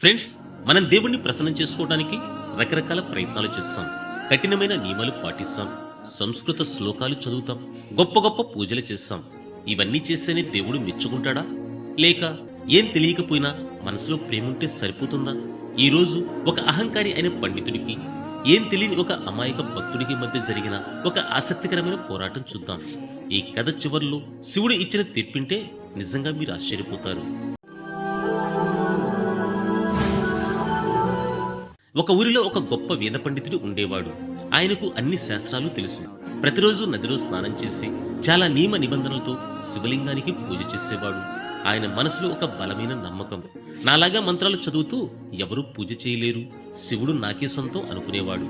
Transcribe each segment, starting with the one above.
Friends మనం దేవుణ్ణి ప్రసన్నం చేసుకోవడానికి రకరకాల ప్రయత్నాలు చేస్తాం. కఠినమైన నియమాలు పాటిస్తాం. సంస్కృత శ్లోకాలు చదువుతాం. గొప్ప గొప్ప పూజలు చేస్తాం. ఇవన్నీ చేస్తేనే దేవుడు మెచ్చుకుంటాడా? లేక ఏం తెలియకపోయినా మనసులో ప్రేమ ఉంటే సరిపోతుందా? ఈరోజు ఒక అహంకారి అయిన పండితుడికి ఏం తెలియని ఒక అమాయక భక్తుడికి మధ్య జరిగిన ఒక ఆసక్తికరమైన పోరాటం చూద్దాం. ఈ కథ చివర్లో శివుడు ఇచ్చిన తీర్పింటే నిజంగా మీరు ఆశ్చర్యపోతారు. ఒక ఊరిలో ఒక గొప్ప వేద పండితుడు ఉండేవాడు. ఆయనకు అన్ని శాస్త్రాలు తెలుసు. ప్రతిరోజు నదిలో స్నానం చేసి చాలా నియమ నిబంధనలతో శివలింగానికి పూజ చేసేవాడు. ఆయన మనసులో ఒక బలమైన నమ్మకం. నాలాగా మంత్రాలు చదువుతూ ఎవరూ పూజ చేయలేరు. శివుడు నాకే సొంతం అనుకునేవాడు.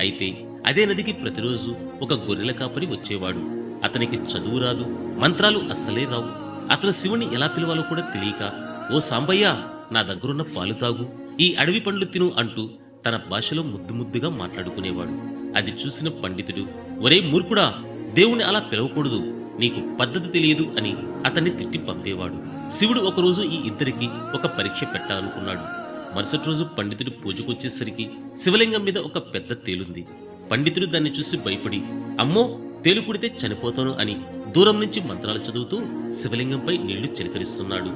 అయితే అదే నదికి ప్రతిరోజు ఒక గొర్రెల కాపరి వచ్చేవాడు. అతనికి చదువు రాదు మంత్రాలు అస్సలే రావు. అతను శివుని ఎలా పిలవాలో కూడా తెలియక ఓ సాంబయ్య నా దగ్గరున్న పాలు తాగు. ఈ అడవి పండ్లు తిను అంటూ తన భాషలో ముద్దు ముద్దుగా మాట్లాడుకునేవాడు. అది చూసిన పండితుడు ఒరే మూర్ఖుడా దేవుని అలా పిలవకూడదు నీకు పద్ధతి తెలియదు అని అతన్ని తిట్టి పంపేవాడు. శివుడు ఒకరోజు ఈ ఇద్దరికి ఒక పరీక్ష పెట్టాలనుకున్నాడు. మరుసటి రోజు పండితుడు పూజకొచ్చేసరికి శివలింగం మీద ఒక పెద్ద తేలుంది. పండితుడు దాన్ని చూసి భయపడి అమ్మో తేలు కుడితే చనిపోతాను అని దూరం నుంచి మంత్రాలు చదువుతూ శివలింగంపై నీళ్ళు చిలకరిస్తున్నాడు.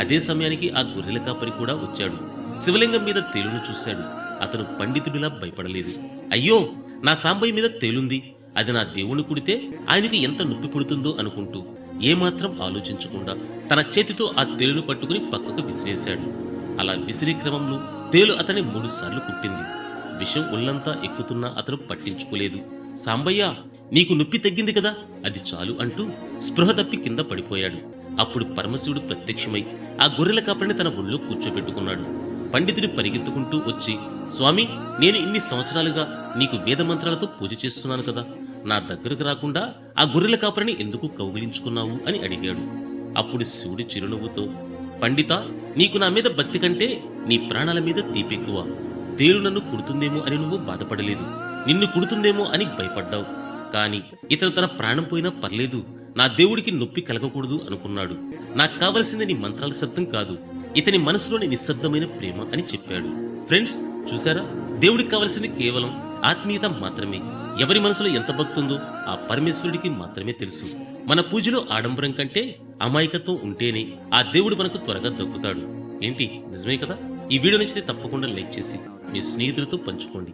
అదే సమయానికి ఆ గొర్రెల కాపరి కూడా వచ్చాడు. శివలింగం మీద తేలును చూశాడు. అతను పండితుడిలా భయపడలేదు. అయ్యో నా సాంబయ్య మీద తేలుంది. అది నా దేవుని కుడితే ఆయనకి ఎంత నొప్పి పుడుతుందో అనుకుంటూ ఏమాత్రం ఆలోచించకుండా తన చేతితో ఆ తేలును పట్టుకుని పక్కకు విసిరేశాడు. అలా విసిరే క్రమంలో తేలు అతని మూడుసార్లు కుట్టింది. విషం ఒళ్ళంతా ఎక్కుతున్నా అతను పట్టించుకోలేదు. సాంబయ్య నీకు నొప్పి తగ్గింది కదా? అది చాలు అంటూ స్పృహ తప్పి కింద పడిపోయాడు. అప్పుడు పరమశివుడు ప్రత్యక్షమై ఆ గొర్రెల కాపరిని తన ఒళ్ళో కూర్చోబెట్టుకున్నాడు. పండితుడు పరిగెత్తుకుంటూ వచ్చి స్వామి నేను ఇన్ని సంవత్సరాలుగా నీకు వేద మంత్రాలతో పూజ చేస్తున్నాను కదా. నా దగ్గరకు రాకుండా ఆ గొర్రెల కాపరిని ఎందుకు కౌగిలించుకున్నావు అని అడిగాడు. అప్పుడు శివుడు చిరునవ్వుతో పండిత నీకు నా మీద భక్తి కంటే నీ ప్రాణాల మీద తీపెక్కువ తేలు నన్ను కుడుతుందేమో అని నువ్వు బాధపడలేదు. నిన్ను కుడుతుందేమో అని భయపడ్డావు. కాని ఇతను తన ప్రాణం పోయినా పర్లేదు. నా దేవుడికి నొప్పి కలగకూడదు అనుకున్నాడు. నాకు కావలసింది నీ మంత్రాల శబ్దం కాదు. ఇతని మనసులోని నిశ్శబ్దమైన ప్రేమ అని చెప్పాడు. ఫ్రెండ్స్ చూసారా దేవుడికి కావలసింది కేవలం ఆత్మీయత మాత్రమే. ఎవరి మనసులో ఎంత భక్తుందో ఆ పరమేశ్వరుడికి మాత్రమే తెలుసు. మన పూజలో ఆడంబరం కంటే అమాయకత్వం ఉంటేనే ఆ దేవుడు మనకు త్వరగా దక్కుతాడు. ఏంటి? నిజమే కదా? ఈ వీడియో నచ్చితే తప్పకుండా లైక్ చేసి మీ స్నేహితులతో పంచుకోండి.